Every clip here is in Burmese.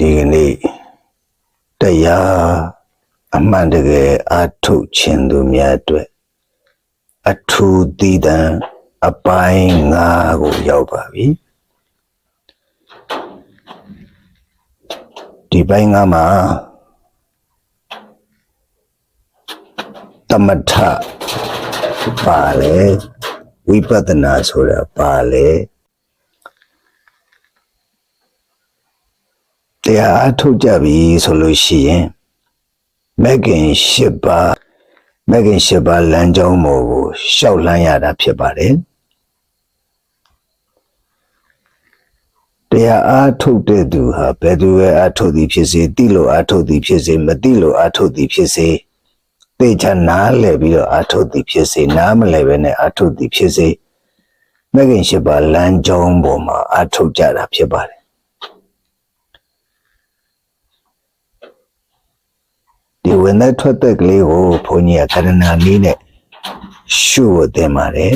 ဒီကနေ့တရားအမှန်တကယ်အထုတ်ခြင်းသူများအတွက်အထူးတည်တံအပိုင်း၅ကိုရောက်ပါပြီဒီပိုင်း၅မှာတမထပါလေဝိပဿနာဆိုတာပါလေ တရားအထုတ်ကြပြီဆိုလို့ရှိရင်မဂ်ကင်၈ပါးမဂ်ကင်၈ပါးလမ်းကြောင်းပေါ်ကိုရှောက်လန်းရတာဖြစ်ပါတယ်တရားအထုတ်တဲ့သူဟာဘယ်သူပဲအထုတ်သည်ဖြစ်စေတိလို့အထုတ်သည်ဖြစ်စေမတိလို့အထုတ်သည်ဖြစ်စေသိချာနားလည်ပြီးတော့အထုတ်သည်ဖြစ်စေနားမလည်ပဲနဲ့အထုတ်သည်ဖြစ်စေမဂ်ကင်၈ပါးလမ်းကြောင်းပေါ်မှာအထုတ်ကြတာဖြစ်ပါတယ် ဒီဝင်သက်ထွက်သက်ကလေးကိုဘုန်းကြီးကကရဏာနည်းနဲ့ရှုဖို့တင်ပါတယ်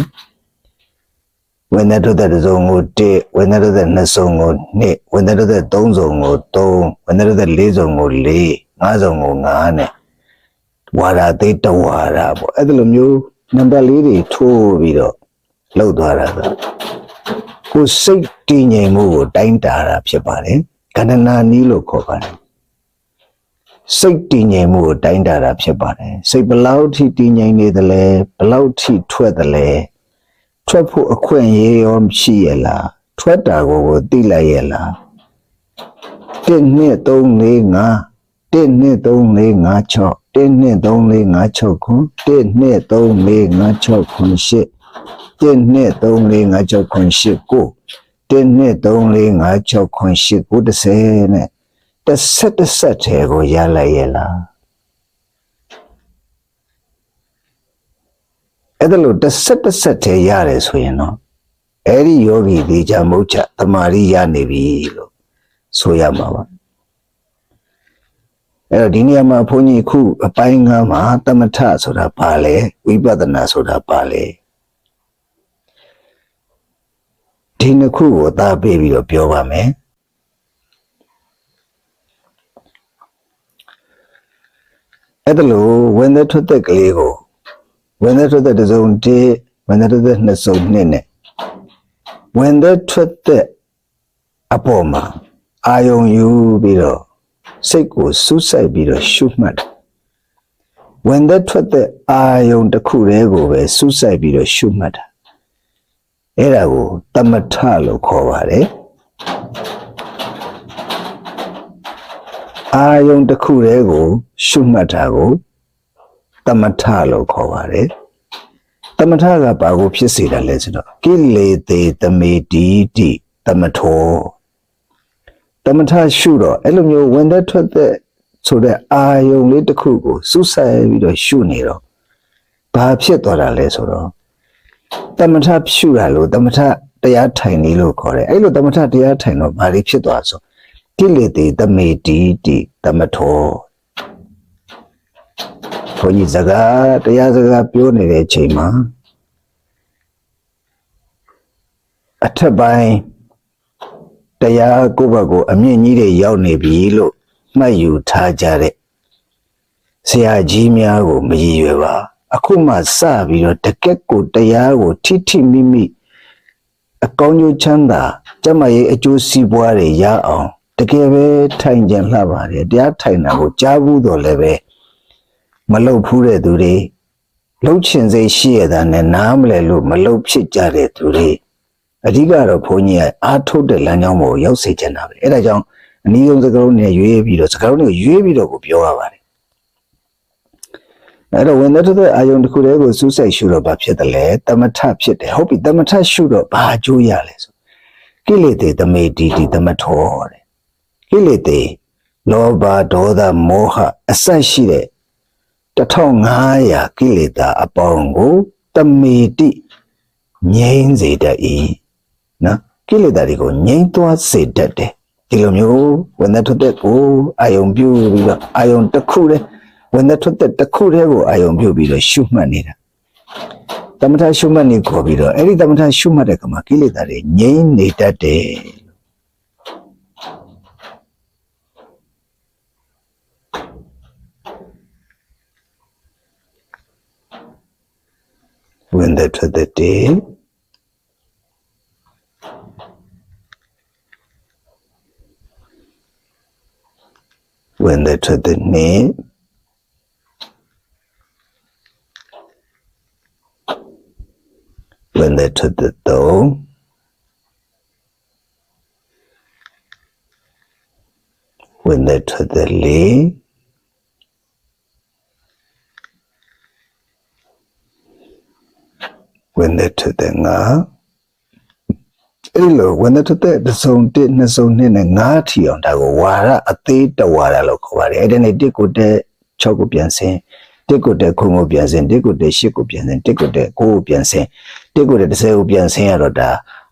ဝင်သက်ထွက်သက်တစ်စုံကို1ဝင်သက်ထွက်သက်နှစ်စုံကို2ဝင်သက်ထွက်သက်သုံးစုံကို3ဝင်သက်ထွက်သက်လေးစုံကို4 5စုံကို5နဲ့ဝါရာသေးတဝါရာပေါ့အဲ့ဒါလိုမျိုးနံပါတ်လေးတွေထိုးပြီးတော့လောက်သွားတာဆိုကိုယ်စိတ်တည်ငြိမ်မှုကိုတိုင်းတာတာဖြစ်ပါတယ်ကန္နနာနည်းလို့ခေါ်ပါတယ် စိတ်တည်ငြိမ်မှုကိုတိုင်းတာတာဖြစ်ပါတယ်စိတ်ဘယ်လောက်ထိတည်ငြိမ်နေသလဲဘယ်လောက်ထိထွက်သလဲထွက်ဖို့အခွင့်အရေးရောရှိရလားထွက်တာကိုကိုသိလိုက်ရလား1 2 3 4 5 1 2 3 4 5 6 1 2 3 4 5 6ခု1 2 3 4 5 6ခု8 1 2 3 4 5 6ခု8ကို1 2 3 4 5 6ခု8ကို30နဲ့ တစ်ဆက်တစ်ဆက်ထဲကိုရလိုက်ရဲ့လားအဲ့ဒါလို့တစ်ဆက်တစ်ဆက်ထဲရတယ်ဆိုရင်တော့အဲ့ဒီယောဂီဒီကြမုတ်ချတမာရီရနေပြီလို့ဆိုရမှာပါအဲ့တော့ဒီနေရာမှာဘုန်းကြီးခုအပိုင်းငါးမှာတမထဆိုတာပါလေဝိပဿနာဆိုတာပါလေဒီနှစ်ခုကိုသာပေးပြီးတော့ပြောပါမယ် အဲ့ဒါလို့ဝင်သက်ထွက်သက်ကလေးကိုဝင်သက်ထွက်သက်တစ်စုံတည်းဝင်သက်ထွက်သက်နှစ်စုံနှစ်နဲ့ဝင်သက်ထွက်သက်အပေါ်မှာအာယုံယူပြီးတော့စိတ်ကိုစူးစိုက်ပြီးတော့ရှုမှတ်တယ်ဝင်သက်ထွက်သက်အာယုံတစ်ခုတည်းကိုပဲစူးစိုက်ပြီးတော့ရှုမှတ်တာအဲ့ဒါကိုတမထလို့ခေါ်ပါတယ် အာယုံတစ်ခုတည်းကို ရှုမှတ်တာကိုတမထလို့ခေါ်ပါတယ်တမထကဘာကိုဖြစ်စေတာလဲဆိုတော့ကိလေသေတမေတိတိတမထောတမထရှုတော့အဲ့လိုမျိုးဝင်သက်ထွက်သက်ဆိုတဲ့အာယုံလေးတစ်ခုကိုစူးစိုက်ပြီးတော့ရှုနေတော့ဘာဖြစ်သွားတာလဲဆိုတော့တမထရှုတာလို့တမထတရားထိုင်နေလို့ခေါ်တယ်အဲ့လိုတမထတရားထိုင်တော့ဘာတွေဖြစ်သွားဆို ကိလေသေတမေတိတိတမထောဘုန်းကြီးစကားတရားစကားပြောနေတဲ့အချိန်မှာအထက်ပိုင်းတရားကိုယ့်ဘက်ကိုအမြင့်ကြီးတွေရောက်နေပြီလို့မှတ်ယူထားကြတဲ့ဆရာကြီးများကိုမရည်ရွယ်ပါအခုမှစပြီးတော့တကက်ကိုတရားကိုထိထိမိမိအကောင်းကျိုးချမ်းသာကျမရဲ့အကျိုးစီးပွားတွေရအောင် တကယ်ပဲထိုင်ကြလှပါတယ်တရားထိုင်တာကိုကြားဘူးတော့လည်းပဲမလုတ်ဖူးတဲ့သူတွေလှုပ်ချင်စိတ်ရှိရတာနဲ့နားမလဲလို့မလုတ်ဖြစ်ကြတဲ့သူတွေအဓိကတော့ဘုန်းကြီးကအားထုတ်တဲ့လမ်းကြောင်းပေါ်ရောက်စေချင်တာပဲအဲ့ဒါကြောင့်အနည်းဆုံးစကားလုံးနဲ့ရွေးပြီးတော့စကားလုံးကိုရွေးပြီးတော့ကိုပြောရပါတယ်အဲ့တော့ဝင်တဲ့တဲ့အာယုံတစ်ခုတည်းကိုစူးစိုက်ရှုတော့ဘာဖြစ်တယ်လဲတမထဖြစ်တယ်ဟုတ်ပြီတမထရှုတော့ဘာအကျိုးရလဲဆိုကိလေသေတမေတီတီတမထောတဲ့ ကိလေသေလောဘဒေါသမောဟအစရှိတဲ့1500ကိလေသာအပေါင်းကိုတမေတိငြိမ်းစေတတ်၏နော်ကိလေသာတွေကိုငြိမ်းသွားစေတတ်တယ်ဒီလိုမျိုးဝင်သက်ထွက်သက်ကိုအာယုံပြုပြီးတော့အာယုံတစ်ခုတည်းဝင်သက်ထွက်သက်တစ်ခုတည်းကိုအာယုံပြုပြီးတော့ရှုမှတ်နေတာတမထရှုမှတ်နေခေါ်ပြီးတော့အဲ့ဒီတမထရှုမှတ်တဲ့ကမှာကိလေသာတွေငြိမ်းနေတတ်တယ် သက်ထွက်သက်တေဝင်သက်ထွက်သက်နှ ဝင်သက်ထွက်သက်သုံးဝင်သက်ထွက်သက်လေး when the to the ငါအဲ့လို when the to the တစ်စုံတစ်နှစ်စုံနှစ်နဲ့ငါးထီအောင်ဒါကိုဝါရအသေးတဝါရလို့ခေါ်ပါတယ်အဲ့ဒါနဲ့တစ်ကိုတဲ့6ကိုပြန်ဆင်းတစ်ကိုတဲ့ခုကိုပြန်ဆင်းတစ်ကိုတဲ့8ကိုပြန်ဆင်းတစ်ကိုတဲ့9ကိုပြန်ဆင်းတစ်ကိုတဲ့10ကိုပြန်ဆင်းရတော့ဒါ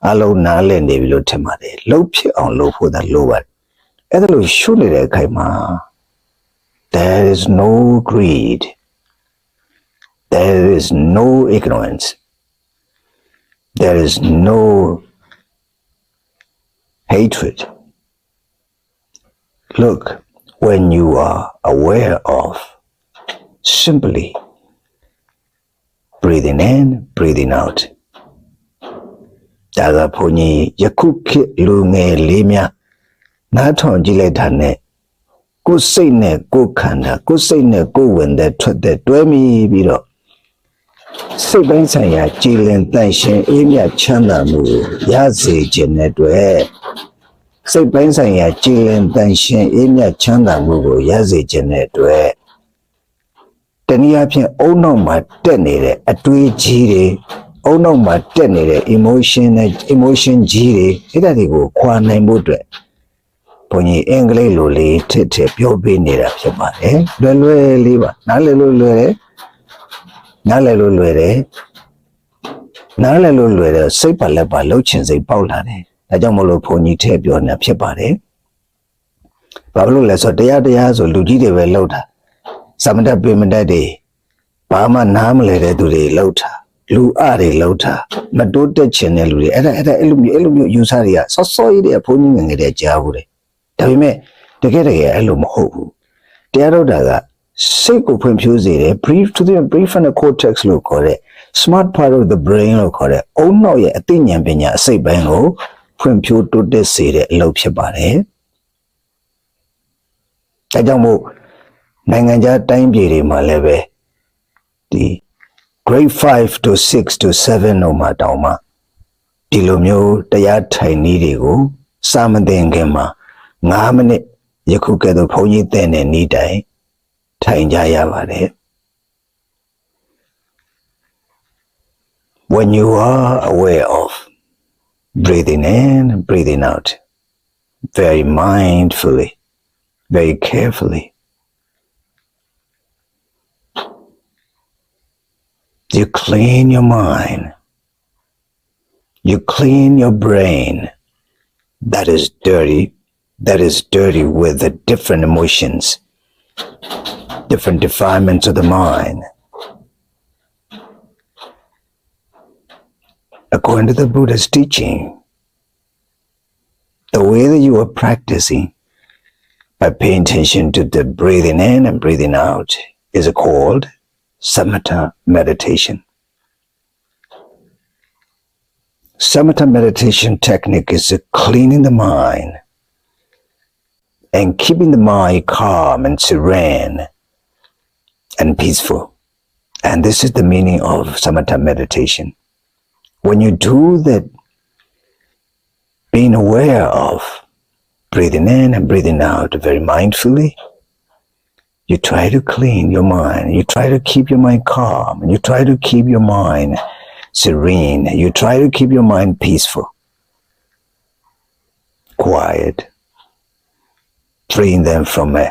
အလုံးနားလည်နေပြီလို့ထင်ပါတယ်လှုပ်ဖြစ်အောင်လှုပ်ဖို့ဒါလိုပါတယ်အဲ့ဒါလို့ရှုနေတဲ့အခိုင်မှာ there is no greed there is no ignorance there is no hatred. Look, when you are aware of simply breathing in, breathing out. ဒါကဘုန်းကြီးယခုခေတ်လူငယ်လေးများနားထောင်ကြည့်လိုက်တာနဲ့ကိုယ် စိတ်နဲ့ကိုယ်ခန္ဓာကိုယ်စိတ်နဲ့ကိုယ်ဝင်တဲ့ထွက်တဲ့တွဲမိပြီးတော့စိတ်ပိုင်းဆိုင်ရာကြည်လင်တန့်ရှင်းအေးမြချမ်းသာမှုကိုရစေခြင်းတဲ့အတွက်စိတ်ပိုင်းဆိုင်ရာကြည်လင်တန့်ရှင်းအေးမြချမ်းသာမှုကိုရစေခြင်းတဲ့အတွက်တနည်းအားဖြင့်အုံနောက်မှာတက်နေတဲ့အတွေးကြီးတွေအုံနောက်မှာတက်နေတဲ့ emotion နဲ့ emotion ကြီးတွေအဲ့ဒါတွေကိုခွာနိုင်ဖို့အတွက်ဘုန်းကြီးအင်္ဂလိပ်လိုလေးထစ်ထစ်ပြောပေးနေတာဖြစ်ပါတယ်လွယ်လွယ်လေးပါနားလည်လို့လွယ်တယ် နားလည်လို့လွယ်တယ်နားလည်လို့လွယ်တယ်စိတ်ပါလက်ပါလှုပ်ချင်စိတ်ပေါက်လာတယ်ဒါကြောင့်မလို့ဘုန်းကြီးထည့်ပြောနေတာဖြစ်ပါတယ်ဘာလို့လဲဆိုတော့တရားတရားဆိုလူကြီးတွေပဲလှုပ်တာသမတပိမတတ်တွေဘာမှနားမလဲတဲ့သူတွေလှုပ်တာလူအတွေလှုပ်တာမတိုးတက်ချင်တဲ့လူတွေအဲ့ဒါအဲ့ဒါအဲ့လိုမျိုးအဲ့လိုမျိုးယူဆတွေကစောစောကြီးတွေဘုန်းကြီးငယ်ငယ်တည်းကြားဘူးတယ်ဒါပေမဲ့တကယ်တကယ်အဲ့လိုမဟုတ်ဘူးတရားတော်တာက စိတ်ကိုဖွံ့ဖြိုးစေတယ် brief to the prefrontal cortex လို့ခေါ်တဲ့ smart part of the brain လို့ခေါ်တဲ့အုံနောက်ရဲ့အသိဉာဏ်ပညာအစိတ်ပိုင်းကိုဖွံ့ဖြိုးတိုးတက်စေတဲ့အလုပ်ဖြစ်ပါတယ်။ဒါကြောင့်မို့နိုင်ငံခြားတိုင်းပြည်တွေမှာလည်းပဲဒီ grade 5 to 6 to 7တို့မှာတောင်မှဒီလိုမျိုးတရားထိုင်နည်းတွေကိုစာမသင်ခင်မှာ9မိနစ်ယခုကဲ့သို့ဘုန်းကြီးတဲ့တဲ့နည်းတိုင် ထိုင်ကြရပါတယ် when you are aware of breathing in and breathing out very mindfully very carefully you clean your mind you clean your brain that is dirty that is dirty with the different emotions different defilements of the mind. According to the Buddha's teaching, the way that you are practicing by paying attention to the breathing in and breathing out is called samatha meditation. Samatha meditation technique is cleaning the mind and keeping the mind calm and serene and peaceful. And this is the meaning of samatha meditation. When you do that, being aware of breathing in and breathing out very mindfully, you try to clean your mind. You try to keep your mind calm. You try to keep your mind serene. You try to keep your mind peaceful, quiet, freeing them from uh,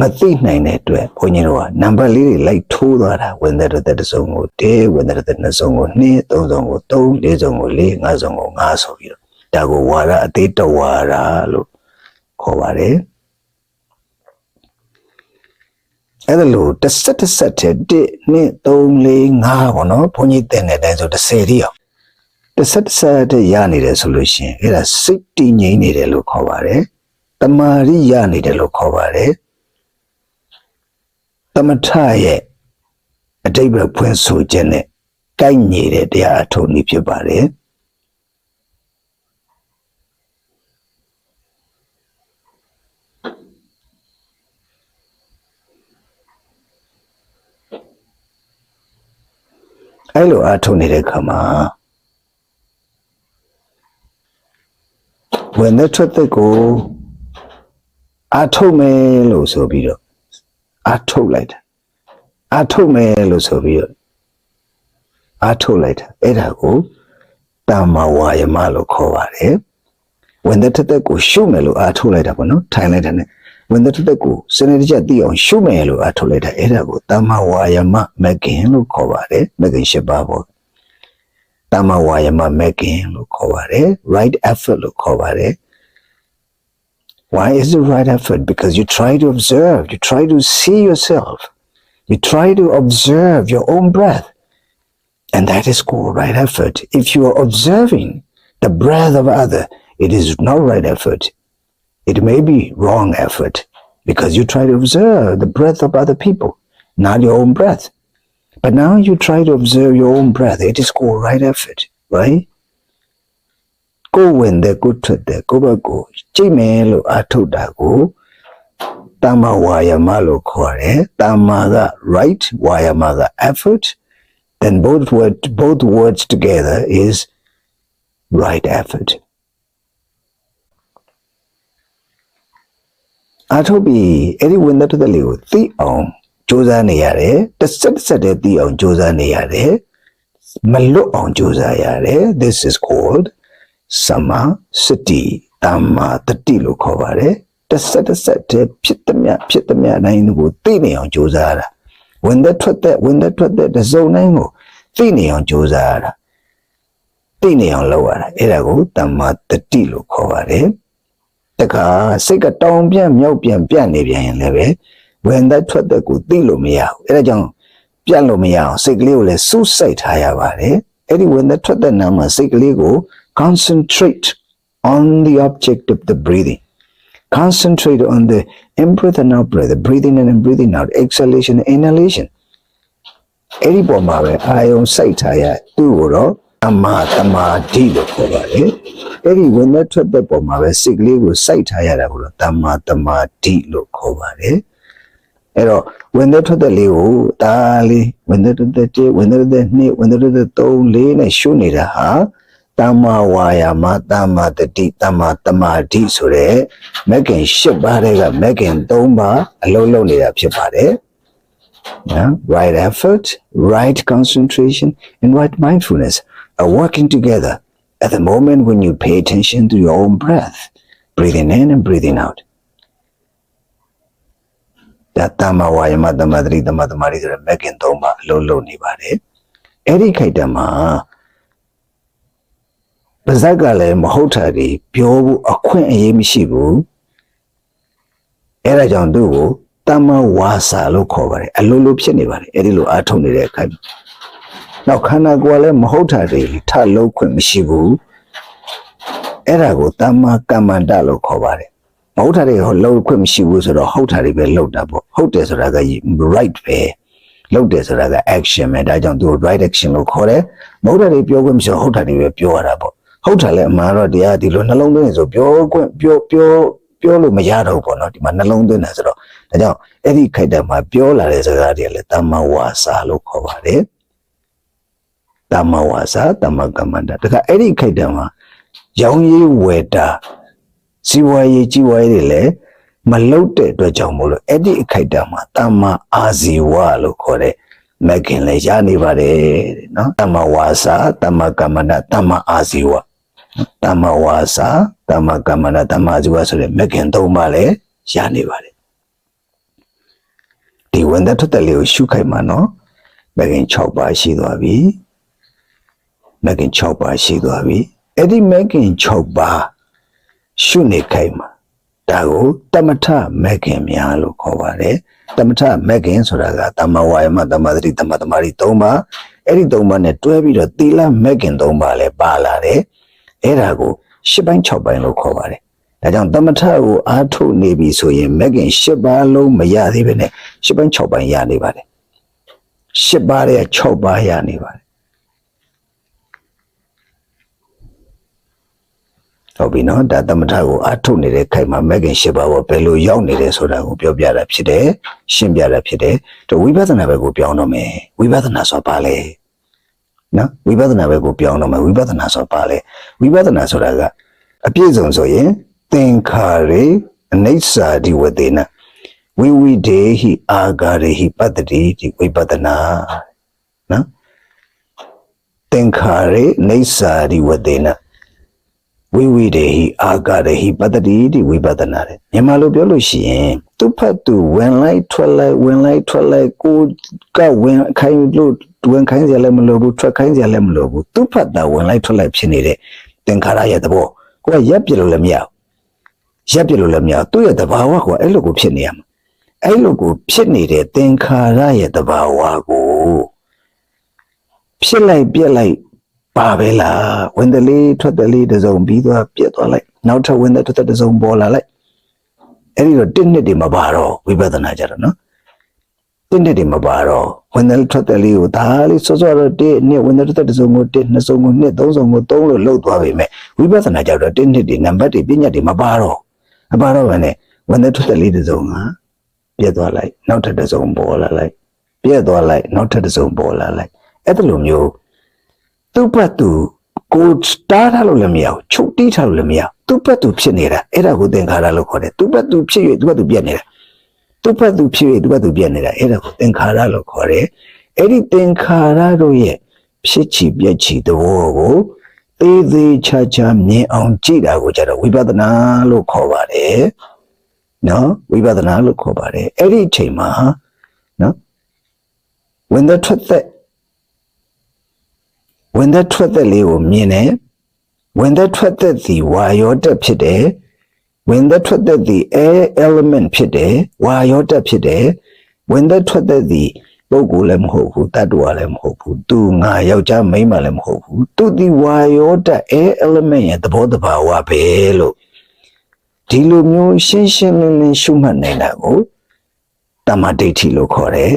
မသိနိုင်တဲ့အတွက်ဘုန်းကြီးတို့ကနံပါတ်လေးတွေလိုက်ထိုးသွားတာဝင်တဲ့တဲ့တစ်စုံကို1ဝင်တဲ့တဲ့နှစ်စုံကို2သုံးစုံကို3လေးစုံကို4ငါးစုံကို5ဆိုပြီးတော့ဒါကိုဝါရအသေးတဝါရလို့ခေါ်ပါတယ်အဲ့ဒါလို့တစ်ဆက်တစ်ဆက်တဲ့1 2 3 4 5ပေါ့နော်ဘုန်းကြီးတင်တဲ့အတိုင်းဆို30တိအောင်တစ်ဆက်တစ်ဆက်တဲ့ရနေတယ်ဆိုလို့ရှိရင်အဲ့ဒါစိတ်တည်ငြိမ်နေတယ်လို့ခေါ်ပါတယ်တမာရိရနေတယ်လို့ခေါ်ပါတယ် တမထရဲ့အတိတ်ပဲဖွင့်ဆိုခြင်းနဲ့ကိုက်ညီတဲ့တရားအထုံးနည်းဖြစ်ပါတယ်အဲ့လိုအထုံးနေတဲ့ခါမှာဝင်တဲ့ထွက်တဲ့ကိုအထုံးမယ်လို့ဆိုပြီးတော့ အထုံးလိုက်တာအထုံးမယ်လို့ဆိုပြီးတော့အထုတ်လိုက်တာအဲ့ဒါကိုတာမဝါယမလို့ခေါ်ပါတယ်ဝင်တဲ့တက်ကိုရှုမယ်လို့အထုတ်လိုက်တာပေါ့နော်ထိုင်လိုက်တာ ਨੇ ဝင်တဲ့တက်ကိုစနေတကျသိအောင်ရှုမယ်လို့အထုတ်လိုက်တာအဲ့ဒါကိုတာမဝါယမမကင်လို့ခေါ်ပါတယ်မကင်ရှိပါပေါ့တာမဝါယမမကင်လို့ခေါ်ပါတယ် right effort လို့ခေါ်ပါတယ် Why is it right effort? Because you try to observe, you try to see yourself, you try to observe your own breath. And that is called right effort. If you are observing the breath of other, it is not right effort. It may be wrong effort because you try to observe the breath of other people, not your own breath. But now you try to observe your own breath. It is called right effort, right? ကိုယ်ဝင်တဲ့ကိုယ်ထွက်တဲ့ကိုယ့်ဘက်ကိုကြိတ်မယ်လို့အထုတ်တာကိုတမ္မာဝါယမလို့ခေါ်တယ်တမ္မာက right ဝါယမက effort then both word both words together is right effort အထုတ်ပြီးအဲ့ဒီဝင်တဲ့တဲ့လေးကိုသိအောင်စူးစမ်းနေရတယ်တစ်ဆက်တစ်ဆက်တည်းသိအောင်စူးစမ်းနေရတယ်မလွတ်အောင်စူးစမ်းရတယ် this is called စမစတိတမ္မာတတိလို့ခေါ်ပါတယ်တစ်ဆက်တစ်ဆက်တည်းဖြစ်သမျှဖြစ်သမျှတိုင်းကိုသိနေအောင်ကြိုးစားရတာဝင်တဲ့ထွက်တဲ့ဝင်တဲ့ထွက်တဲ့တစ်စုံတိုင်းကိုသိနေအောင်ကြိုးစားရတာသိနေအောင်လုပ်ရတာအဲ့ဒါကိုတမ္မာတတိလို့ခေါ်ပါတယ်တခါစိတ်ကတောင်ပြန့်မြောက်ပြန်ပြန့်နေပြန်ရင်လည်းပဲဝင်တဲ့ထွက်တဲ့ကိုသိလို့မရဘူးအဲ့ဒါကြောင့်ပြန့်လို့မရအောင်စိတ်ကလေးကိုလည်းစူးစိုက်ထားရပါတယ်အဲ့ဒီဝင်တဲ့ထွက်တဲ့နာမှာစိတ်ကလေးကို concentrate on the object of the breathing. Concentrate on the in breath and out breath, the breathing in and breathing out, exhalation and inhalation. အဲ့ဒီပုံမှာပဲအာယုံစိုက်ထားရသူ့ကိုတော့အမတမာတိလို့ခေါ်ပါတယ်။အဲ့ဒီဝင်တဲ့ထွက်တဲ့ပုံမှာပဲစိတ်ကလေးကိုစိုက်ထားရတာကိုတော့တမာတမာတိလို့ခေါ်ပါတယ်။အဲ့တော့ဝင်တဲ့ထွက်တဲ့လေးကိုဒါလေးဝင်တဲ့ထွက်တဲ့1ဝင်တဲ့ထွက်တဲ့2ဝင်တဲ့ထွက်တဲ့3 4နဲ့ရှုနေတာဟာ တမ္မာဝါယာမတမ္မာတတိတမ္မာတမာတိဆိုတဲ့မဂ်ကင်၈ပါးတွေကမဂ်ကင်၃ပါးအလုံးလုံးနေတာဖြစ်ပါတယ်နော် right effort right concentration and right mindfulness are working together at the moment when you pay attention to your own breath breathing in and breathing out ဒါတမ္မာဝါယာမတမ္မာတတိတမ္မာတမာတိဆိုတဲ့မဂ်ကင်၃ပါးအလုံးလုံးနေပါတယ်အဲ့ဒီခိုက်တမှာ ပါဇက်ကလည်းမဟုတ်တာတွေပြောဖို့အခွင့်အရေးမရှိဘူးအဲ့ဒါကြောင့်သူ့ကိုတမ္မဝါစာလို့ခေါ်ပါတယ်အလိုလိုဖြစ်နေပါတယ်အဲ့ဒီလိုအားထုတ်နေတဲ့အခါမှာနောက်ခန္ဓာကိုယ်ကလည်းမဟုတ်တာတွေထလုံးခွင့်မရှိဘူးအဲ့ဒါကိုတမ္မကမ္မန္တလို့ခေါ်ပါတယ်မဟုတ်တာတွေဟောလုံးခွင့်မရှိဘူးဆိုတော့ဟုတ်တာတွေပဲလုပ်တာပေါ့ဟုတ်တယ်ဆိုတာက right ပဲလုပ်တယ်ဆိုတာက action ပဲဒါကြောင့်သူ right action လို့ခေါ်တယ်မဟုတ်တာတွေပြောခွင့်မရှိဟုတ်တာတွေပဲပြောရတာပေါ့ ဟုတ်တယ်လေအမှန်တော့တရားဒီလိုနှလုံးသွင်းနေဆိုပြောခွင့်ပြောပြောပြောလို့မရတော့ဘူးပေါ့နော်ဒီမှာနှလုံးသွင်းတယ်ဆိုတော့ဒါကြောင့်အဲ့ဒီခိုက်တာမှာပြောလာတဲ့စကားတွေလည်းတမ္မဝါစာလို့ခေါ်ပါတယ်တမ္မဝါစာတမ္မကမ္မန္တဒါကအဲ့ဒီခိုက်တာမှာရောင်ရည်ဝေတာစီဝါရေးကြီးဝါရေးတွေလည်းမလုတ်တဲ့အတွက်ကြောင့်မို့လို့အဲ့ဒီအခိုက်တာမှာတမ္မအာဇီဝလို့ခေါ်တဲ့မကင်လည်းရနေပါတယ်တဲ့နော်တမ္မဝါစာတမ္မကမ္မန္တတမ္မအာဇီဝ တမ္မဝါစာတမ္မကမ္မန္တတမ္မအာဇီဝဆိုတဲ့မကင်သုံးပါလည်းရနေပါတယ်ဒီဝန်သက်ထွက်တဲ့လေးကိုရှုခိုက်မှာနော်မကင်6ပါရှိသွားပြီမကင်6ပါရှိသွားပြီအဲ့ဒီမဲခင်6ပါးရှုနေခိုင်းမှာဒါကိုတမထမဲခင်များလို့ခေါ်ပါတယ်တမထမဲခင်ဆိုတာကတမဝါယမတမသတိတမသမารီ3ပါးအဲ့ဒီ3ပါးနဲ့တွဲပြီးတော့သီလမဲခင်3ပါးလည်းပါလာတယ် အဲ့ဒါကို10ပိုင်း6ပိုင်းလို့ခေါ်ပါတယ်ဒါကြောင့်တမထကိုအားထုတ်နေပြီဆိုရင်မဲခင်10ပါးလုံးမရသေးဘဲနဲ့10ပိုင်း6ပိုင်းရနေပါတယ်10ပါးရဲ့6ပါးရနေပါတယ်ဟုတ်ပြီနော်ဒါသမထကိုအထုတ်နေတဲ့ခိုက်မှာမဂ်ကင်၈ပါးဘောဘယ်လိုရောက်နေတယ်ဆိုတာကိုပြောပြတာဖြစ်တယ်ရှင်းပြတာဖြစ်တယ်တော့ဝိပဿနာဘက်ကိုပြောင်းတော့မယ်ဝိပဿနာဆိုပါလေ နော်ဝိပဿနာဘက်ကိုပြောင်းတော့မယ်ဝိပဿနာဆိုပါလေဝိပဿနာဆိုတာကအပြည့်စုံဆိုရင်သင်္ခါရေအနိစ္စဒီဝတေနဝိဝိဒေဟိအာဂါရေဟိပတ္တိဒီဝိပဿနာနော်သင်္ခါရေအနိစ္စဒီဝတေန ဝိဝိတေဟိအာဂရဟိပတ္တိတိဝိပဿနာတဲ့မြန်မာလိုပြောလို့ရှိရင်သူ့ဖတ်သူဝင်လိုက်ထွက်လိုက်ဝင်လိုက်ထွက်လိုက်ကိုကဝင်ခိုင်းလို့ဝင်ခိုင်းကြလည်းမလိုဘူးထွက်ခိုင်းကြလည်းမလိုဘူးသူ့ဖတ်တာဝင်လိုက်ထွက်လိုက်ဖြစ်နေတဲ့သင်္ခါရရဲ့သဘောကိုကရက်ပြလို့လည်းမရဘူးရက်ပြလို့လည်းမရဘူးသူ့ရဲ့သဘာဝကအဲ့လိုကိုဖြစ်နေရမှာအဲ့လိုကိုဖြစ်နေတဲ့သင်္ခါရရဲ့သဘာဝကိုဖြစ်လိုက်ပြက်လိုက် ပါပဲလားဝင်တယ်လေးထွက်တယ်လေးတစ်စုံပြီးသွားပြက်သွားလိုက်နောက်ထပ်ဝင်တယ်ထွက်တယ်တစ်စုံပေါ်လာလိုက်အဲ့ဒီတော့တစ်နှစ်တွေမပါတော့ဝိပဿနာကြတော့နော်တစ်နှစ်တွေမပါတော့ဝင်တယ်ထွက်တယ်လေးကိုဒါလေးစောစောတော့တစ်နှစ်ဝင်တယ်ထွက်တယ်တစ်စုံကိုတစ်နှစ်စုံကိုနှစ်သုံးစုံကိုသုံးလို့လှုပ်သွားပြီမဲ့ဝိပဿနာကြတော့တစ်နှစ်တွေနံပါတ်တွေပညာတွေမပါတော့မပါတော့ဘဲနဲ့ဝင်တယ်ထွက်တယ်လေးတစ်စုံကပြက်သွားလိုက်နောက်ထပ်တစ်စုံပေါ်လာလိုက်ပြက်သွားလိုက်နောက်ထပ်တစ်စုံပေါ်လာလိုက်အဲ့ဒါလိုမျိုး သူ့ဘက်သူကိုတားထားလို့လည်းမရဘူးချုပ်တီးထားလို့လည်းမရဘူးသူ့ဘက်သူဖြစ်နေတာအဲ့ဒါကိုသင်္ခါရလို့ခေါ်တယ်သူ့ဘက်သူဖြစ်၍သူ့ဘက်သူပြက်နေတာသူ့ဘက်သူဖြစ်၍သူ့ဘက်သူပြက်နေတာအဲ့ဒါကိုသင်္ခါရလို့ခေါ်တယ်အဲ့ဒီသင်္ခါရတို့ရဲ့ဖြစ်ချီပြက်ချီသဘောကိုသေးသေးချာချာမြင်အောင်ကြည့်တာကိုကြတော့ဝိပဿနာလို့ခေါ်ပါတယ်နော်ဝိပဿနာလို့ခေါ်ပါတယ်အဲ့ဒီအချိန်မှာနော် when the truth that ဝင်သက်ထွက်သက်လေးကိုမြင်တယ်ဝင်သက်ထွက်သက်သည်ဝါယောတက်ဖြစ်တယ်ဝင်သက်ထွက်သက်သည် air element ဖြစ်တယ်ဝါယောတက်ဖြစ်တယ်ဝင်သက်ထွက်သက်သည်ပုဂ္ဂိုလ်လည်းမဟုတ်ဘူးတတ္တဝါလည်းမဟုတ်ဘူးသူငါယောက်ျားမိန်းမလည်းမဟုတ်ဘူးသူဒီဝါယောတက် air element ရဲ့သဘောတဘာဝပဲလို့ဒီလိုမျိုးရှင်းရှင်းလင်းလင်းရှုမှတ်နိုင်တာကိုတမ္မာဒိဋ္ဌိလို့ခေါ်တယ်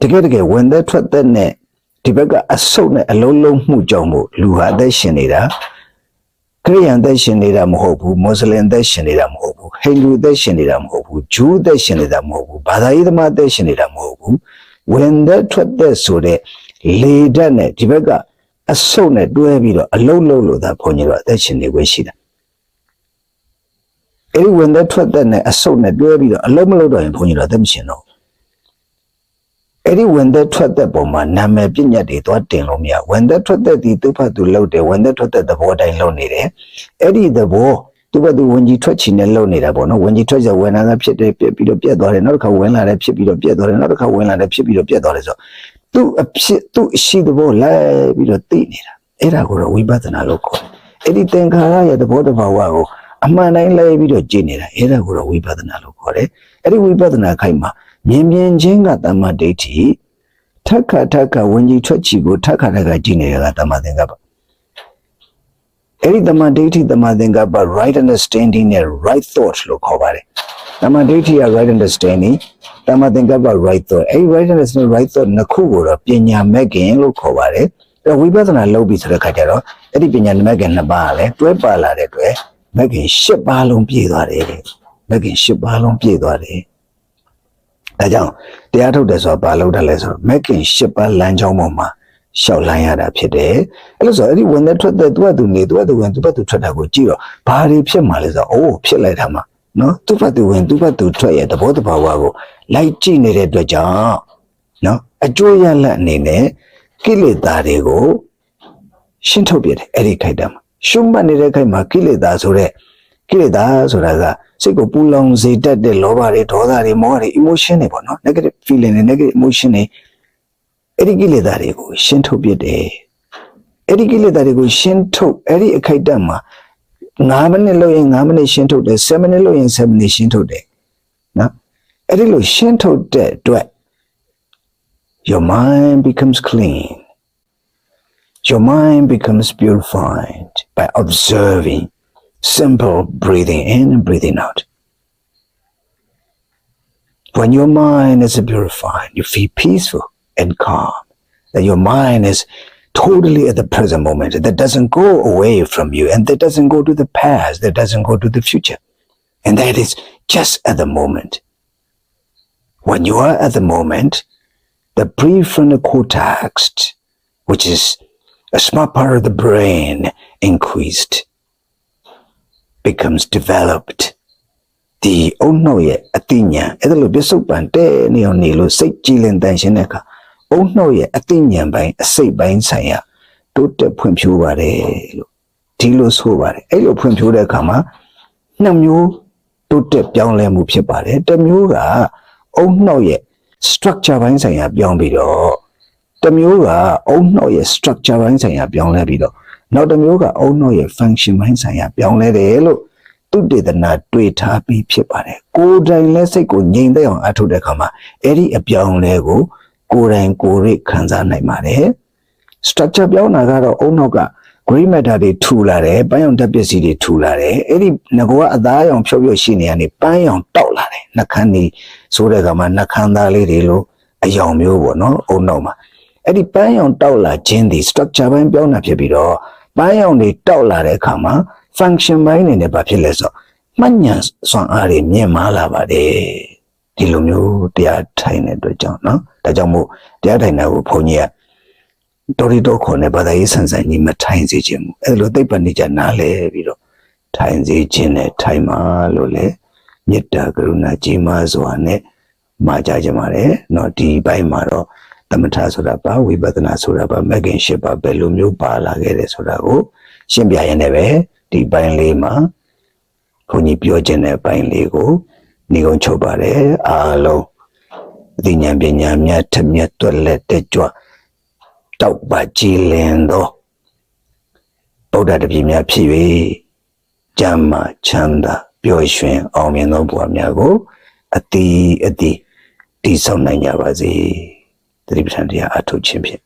တကယ်တကယ်ဝင်သက်ထွက်သက်နဲ့ ဒီဘက်ကအဆုတ်နဲ့အလုံးလုံးမှုကြောင့်မို့လူဟာအသက်ရှင်နေတာခရိယန်အသက်ရှင်နေတာမဟုတ်ဘူးမွတ်စလင်အသက်ရှင်နေတာမဟုတ်ဘူးဟိန္ဒူအသက်ရှင်နေတာမဟုတ်ဘူးဂျူးအသက်ရှင်နေတာမဟုတ်ဘူးဘာသာရေးသမားအသက်ရှင်နေတာမဟုတ်ဘူးဝင်သက်ထွက်သက်ဆိုတဲ့လေဓာတ်နဲ့ဒီဘက်ကအဆုတ်နဲ့တွဲပြီးတော့အလုံးလုံးလို့သာဘုန်းကြီးတို့အသက်ရှင်နေခွင့်ရှိတာအဲဒီဝင်သက်ထွက်သက်နဲ့အဆုတ်နဲ့တွဲပြီးတော့အလုံးမလုံးတော့ရင်ဘုန်းကြီးတို့အသက်မရှင်တော့ဘူး အဲ့ဒီဝင်သက်ထွက်သက်ပုံမှာနာမည်ပြည့်ညတ်တွေသွားတင်လို့မရဝင်သက်ထွက်သက်ဒီသူ့ဖတ်သူလှုပ်တယ်ဝင်သက်ထွက်သက်သဘောတိုင်းလှုပ်နေတယ်အဲ့ဒီသဘောသူ့ဖတ်သူဝင်ကြီးထွက်ချင်နဲ့လှုပ်နေတာပေါ့နော်ဝင်ကြီးထွက်ချက်ဝင်လာတာဖြစ်တယ်ပြက်ပြီးတော့ပြက်သွားတယ်နောက်တစ်ခါဝင်လာတယ်ဖြစ်ပြီးတော့ပြက်သွားတယ်နောက်တစ်ခါဝင်လာတယ်ဖြစ်ပြီးတော့ပြက်သွားတယ်ဆိုတော့သူ့အဖြစ်သူ့အရှိသဘောလိုက်ပြီးတော့သိနေတာအဲ့ဒါကိုတော့ဝိပဿနာလို့ခေါ်တယ်အဲ့ဒီသင်္ခါရရဲ့သဘောတဘာဝကိုအမှန်တိုင်းလဲပြီးတော့ကြည့်နေတာအဲ့ဒါကိုတော့ဝိပဿနာလို့ခေါ်တယ်အဲ့ဒီဝိပဿနာခိုက်မှာ မြင်မြင်ချင်းကတမ္မာဒိဋ္ဌိထက်ခါထက်ခါဝิญဉ်ထွက်ချီကိုထက်ခါထက်ခါကြည့်နေတာကတမ္မာသင်္ကပ္ပအဲ့ဒီတမ္မာဒိဋ္ဌိတမ္မာသင်္ကပ္ပ right understanding နဲ့ right thought လို့ခေါ်ပါတယ်တမ္မာဒိဋ္ဌိက right understanding တမ္မာသင်္ကပ္ပ right thought အဲ့ဒီ right understanding right thought နှစ်ခုကိုတော့ပညာမဲ့ခင်လို့ခေါ်ပါတယ်အဲ့ဝိပဿနာလုပ်ပြီဆိုတဲ့ခါကျတော့အဲ့ဒီပညာမဲ့ခင်နှစ်ပါးကလည်းတွဲပါလာတဲ့အတွက်မဲ့ခင်၈ပါးလုံးပြည့်သွားတယ်မဲ့ခင်၈ပါးလုံးပြည့်သွားတယ် ဒါကြောင့်တရားထုတ်တယ်ဆိုတာဘာလို့တယ်လဲဆိုတော့မက်ကင်ရှစ်ပါးလမ်းကြောင်းပေါ်မှာရှောက်လန်းရတာဖြစ်တယ်အဲ့လို့ဆိုတော့အဲ့ဒီဝင်တဲ့ထွက်တဲ့သူကသူနေသူကသူဝင်သူကသူထွက်တာကိုကြည့်တော့ဘာတွေဖြစ်မှာလဲဆိုတော့အိုးဖြစ်လိုက်တာမှာနော်သူကသူဝင်သူကသူထွက်ရဲ့သဘောတဘာဝကိုလိုက်ကြည့်နေတဲ့အတွက်ကြောင့်နော်အကျိုးရလတ်အနေနဲ့ကိလေသာတွေကိုရှင်းထုတ်ပြတယ်အဲ့ဒီခိုက်တာမှာရှုမှတ်နေတဲ့ခိုက်မှာကိလေသာဆိုတဲ့ ကိလေသာဆိုတာကစိတ်ကိုပူလောင်စေတတ်တဲ့လောဘတွေဒေါသတွေမောဟတွေ emotion တွေပေါ့နော် negative feeling တွေ negative emotion တွေအဲ့ဒီကိလေသာတွေကိုရှင်းထုတ်ပြတယ်အဲ့ဒီကိလေသာတွေကိုရှင်းထုတ်အဲ့ဒီအခိုက်အတန့်မှာ9မိနစ်လို့ရင်9မိနစ်ရှင်းထုတ်တယ်7မိနစ်လို့ရင်7မိနစ်ရှင်းထုတ်တယ်နော်အဲ့ဒီလိုရှင်းထုတ်တဲ့အတွက် your mind becomes clean your mind becomes purified by observing simple breathing in and breathing out when your mind is purified, you feel peaceful and calm. That your mind is totally at the present moment. That doesn't go away from you and that doesn't go to the past. That doesn't go to the future. And that is just at the moment. When you are at the moment, the prefrontal cortex, which is a small part of the brain, increased, becomes developed. ဒီအုံနှုတ်ရဲ့အသိဉာဏ်အဲ့ဒါလိုပြစ္ဆုတ်ပံတဲ့နေအောင်နေလို့စိတ်ကြည်လင်တန်ရှင်းတဲ့အခါအုံနှုတ်ရဲ့အသိဉာဏ်ပိုင်းအစိတ်ပိုင်းဆိုင်ရာတိုးတက်ဖွံ့ဖြိုးပါတယ်လို့ဒီလိုဆိုပါတယ်အဲ့လိုဖွံ့ဖြိုးတဲ့အခါမှာနှစ်မျိုးတိုးတက်ပြောင်းလဲမှုဖြစ်ပါတယ်တစ်မျိုးကအုံနှုတ်ရဲ့ structure ပိုင်းဆိုင်ရာပြောင်းပြီးတော့တစ်မျိုးကအုံနှုတ်ရဲ့ structure ပိုင်းဆိုင်ရာပြောင်းလဲပြီးတော့ နောက်တစ်မျိုးကအုံနှုတ်ရဲ့ function ပိုင်းဆိုင်ရာပြောင်းလဲတယ်လို့သူတေသနာတွေ့ထားပြီးဖြစ်ပါတယ်ကိုယ်တိုင်လက်စိတ်ကိုငြိမ်သက်အောင်အထုတ်တဲ့အခါမှာအဲ့ဒီအပြောင်းလဲကိုကိုယ်တိုင်ကိုယ်ရိခံစားနိုင်ပါတယ် structure ပြောင်းတာကတော့အုံနောက်က gray matter တွေထူလာတယ်ပန်းရောင်တက်ပစ္စည်းတွေထူလာတယ်အဲ့ဒီငကောကအသားရောင်ဖြော့ဖြော့ရှိနေရနေပန်းရောင်တောက်လာတယ်နှခမ်းဒီဆိုတဲ့အခါမှာနှခမ်းသားလေးတွေလို့အယောင်မျိုးပေါ့နော်အုံနောက်မှာအဲ့ဒီပန်းရောင်တောက်လာခြင်းဒီ structure ဘိုင်းပြောင်းတာဖြစ်ပြီးတော့ ပန်းရောင်တွေတောက်လာတဲ့အခါမှာ function ဘိုင်းနေနဲ့ဘာဖြစ်လဲဆိုတော့မှတ်ဉာဏ်စွမ်းအားတွေမြင့်မားလာပါတယ်ဒီလိုမျိုးတရားထိုင်တဲ့အတွက်ကြောင့်နော်ဒါကြောင့်မို့တရားထိုင်တာကိုဘုန်းကြီးက တော်ရီတော့ခေါ်နေဘာသာရေးဆန်ဆန်ကြီးမထိုင်စေခြင်းဘူးအဲ့လိုသိပ္ပံနိကြနားလဲပြီးတော့ထိုင်စေခြင်းနဲ့ထိုင်ပါလို့လေမေတ္တာကရုဏာကြီးမားစွာနဲ့မှာကြကြပါတယ်เนาะဒီဘိုင်းမှာတော့ သမထဆိုတာပါဝိပဿနာဆိုတာပါမဂ်ကင်ရှစ်ပါဘယ်လိုမျိုးပါလာခဲ့တယ်ဆိုတာကိုရှင်းပြရရင်လည်းဒီဘိုင်းလေးမှာခွန်ကြီးပြောခြင်းတဲ့ဘိုင်းလေးကိုနေကုန်ချုပ်ပါတယ်အားလုံးအသိဉာဏ်ပညာမြတ်ထမြတ်တွက်လက်တဲ့ကြွတောက်ပါကြည်လင်သောဗုဒ္ဓတပည့်များဖြစ်၍ကျမ်းမာချမ်းသာပျော်ရွှင်အောင်မြင်သောဘဝများကိုအတိအတိတည်ဆောက်နိုင်ကြပါစေ တတိပဋ္ဌာန်တရားအထုတ်ခြင်းဖြင့်